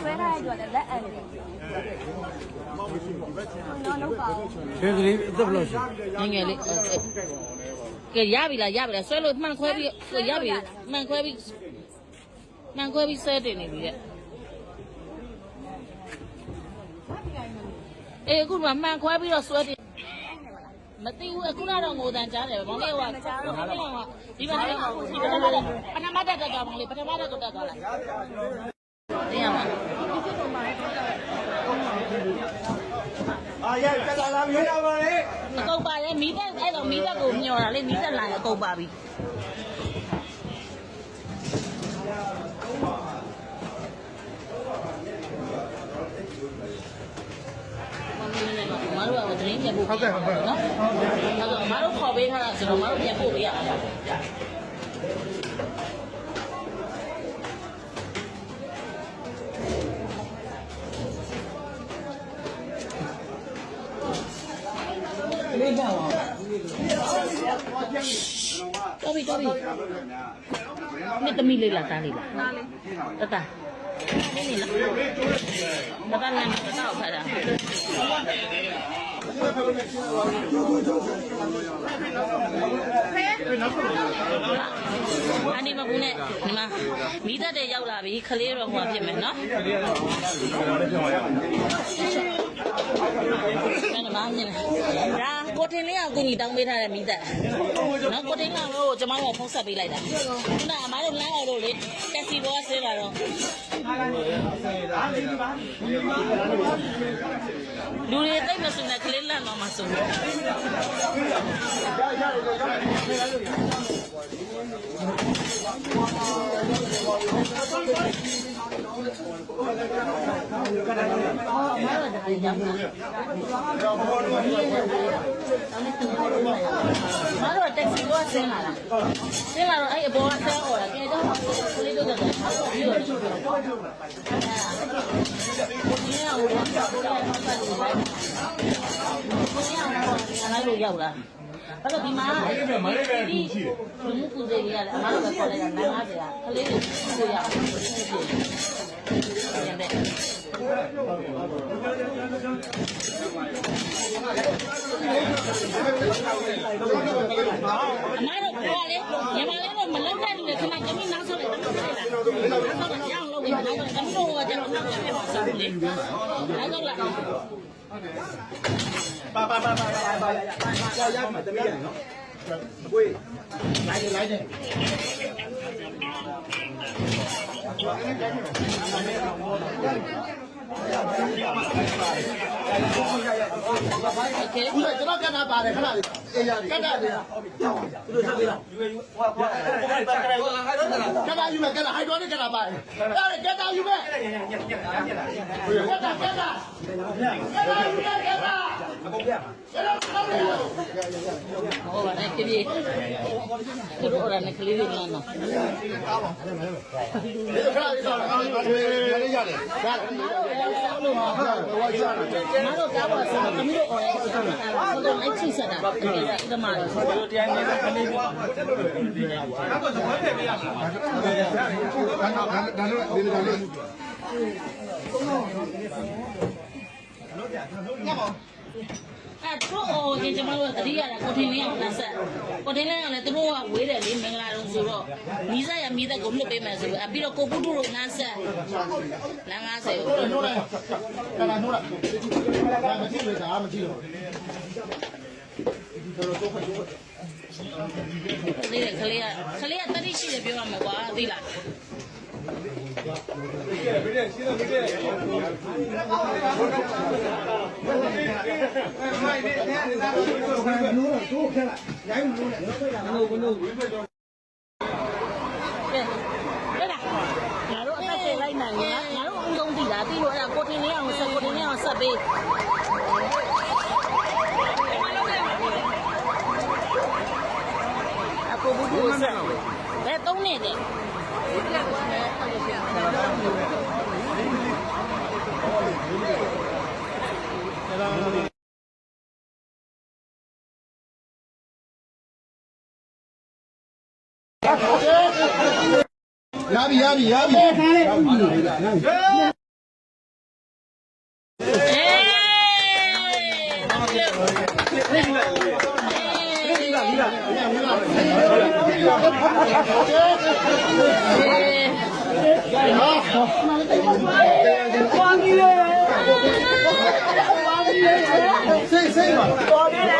ဆွဲထားရကြတယ်လက်အပ်နေနော်လောက်ပါဘူးဘယ်ကလေးအသက်ဘယ်လောက်ရှိငယ်ငယ်လေးအဲအဲကဲရပြီလားရပြီလားဆွဲလို့မှန်ခွဲပြီးဆွဲရပြီမှန်ခွဲပြီးမှန်ခွဲပြီးဆွဲတင်နေပြီတဲ့အေးအခုမှမှန်ခွဲပြီးတော့ဆွဲတင်မသိဘူးအခုကတော့ငိုတန်ကြားတယ်ဘောင်းလေးကဒီမှာလေးဒီပထမတက်ပထမတက်တက်သွားဘောင်းလေးပထမတက်တက်သွားလိုက်တင်ရမှာ အာရ ကလာလာမြေရပါလေအကုတ်ပါလေမိသက်အဲ့တော့မိသက်ကိုမျောတာလေမိသက်လာရင်အကုတ်ပါပြီမတို့ကသတင်းပြန်ပို့ဟုတ်ကဲ့ဟုတ်ကဲ့နော်အဲ့တော့မတို့ခေါ်ပေးထားတာဆိုတော့မတို့ပြန်ပို့ပေးရအောင် လေးကြောက်ပါတော်ပြီတော်ပြီနှစ်သမီးလေးလားသားလေးလားသားလေးတတနေနေလားတတနာတတအောင်ဖတ်တာအန်ဒီမကူနဲ့ဒီမှာမိသက်တဲ့ရောက်လာပြီခလေးတော့ဟိုဖြစ်မယ်နော် အဲ့ဒါမှမြင်လားဒါကိုတင်လေးကကိုကြီးတောင်းပေးထားတဲ့မိသက်နော်ကိုတင်ကတော့ကျမတို့ဖုန်းဆက်ပေးလိုက်တာခုနကအမတို့လမ်းအောင်လို့လေတက်စီဘောဆင်းလာတော့လူတွေတိတ်မစုံတဲ့ကလေးလန့်တော့မှစုံတယ်အော်အမတို့ဒါလေးကြောင်းတာ မတို့တက်စီကိုဆင်းလာတာဆင်းလာတော့အဲ့အပေါ်ကဆင်းអော်တာကဲတော့ကလေးတို့ကတော့ပြီးတော့ချုပ်တော့ဒီနေ့ဟိုတော့ဆက်ပြီးလိုက်ဒီနေ့ဟိုတော့အားလို့ရောက်လာအဲ့တော့ဒီမှာမလေးပဲသူရှိတယ်။လူမှုကူစေးကြီးရတယ်အမတို့ပဲခေါ်လိုက်တာ950ကကလေးတွေကိုရအောင်။ပြန်တဲ့အ မတို့ကလေညီမလေးတို့မလုံးတဲ့လူတွေခဏကမိနောက်ဆုံးလိုက်တော့လိုက်လာနောက်ဆုံးရအောင်လုပ်ပြီးနောက်ဆုံးကမိတို့ကကြောက်နောက်ဆုံးပြပါစားလေနောက်ဆုံးလာပါပါပါပါပါပါရရမှာတမီးရနော်အကွေးလိုက်လိုက်တယ်โอ เคဦးကျွန်တော်ကတ်တာပါတယ်ခဏလေးအေးရကတ်တာလေးသူတို့ဆက်ပြီးတော့ကတ်တာယူမယ်ကတ်တာဟိုက်ဒရိုနစ်ကတ်တာပါတယ်အဲ့ကတ်တာယူမယ်ကတ်တာကတ်တာကတ်တာယူမယ်ကတ်တာ အကုန်ပြပါကတ်တာကတ်တာဟောပါနဲ့ပြပြသူတို့အော်ရနဲ့ကလေးတွေလမ်းတော့ဒီခဏလေးတော့လေးရတယ်ရတယ်ဝါချာမတို့ကားပေါ်ဆိုတော့တမီးတို့အော်ရဲဆိုတော့အဲ့ဒါလိုက်ချိဆက်တာဒီကမှာတို့တရားနေကလေးတွေဒါတော့ဒါတော့ဒီလိုဒါလို့ အဲ့တို့ဟိုဒီကျမတို့တတိယကကိုထင်းလေးအောင်လက်ဆက်ကိုထင်းလေးကလည်းသူတို့ကဝေးတယ်လေမင်္ဂလာတုံးဆိုတော့မိစားရမိသက်ကိုလွတ်ပေးမယ်ဆိုပြီးပြီးတော့ကိုပုတုတို့ငန်းဆက်လမ်း90ကိုနိုးလိုက်ကလာနိုးလိုက်ဒါမကြည့်လို့ဒါမကြည့်လို့ကလေးကလေးကကလေးကတတိရှိတယ်ပြောရမှာကွာသိလား ကဲအဲ့ဒါငါတို့အသက်ရှင်လိုက်နိုင်ရင်ငါတို့အုံဆုံးတည်တာပြီးတော့အဲ့ဒါကိုတင်လေးအောင်ဆက်ကိုတင်လေးအောင်ဆက်ပေးအကိုဘူးဘူးဆက်ဘယ်သုံးနေတယ်ရ ရပြီရပြီရပြီခါလေးဥကြီးဟေးဝါကြီးလေဝါကြီးလေစိတ်စိတ်ပါတော်တယ်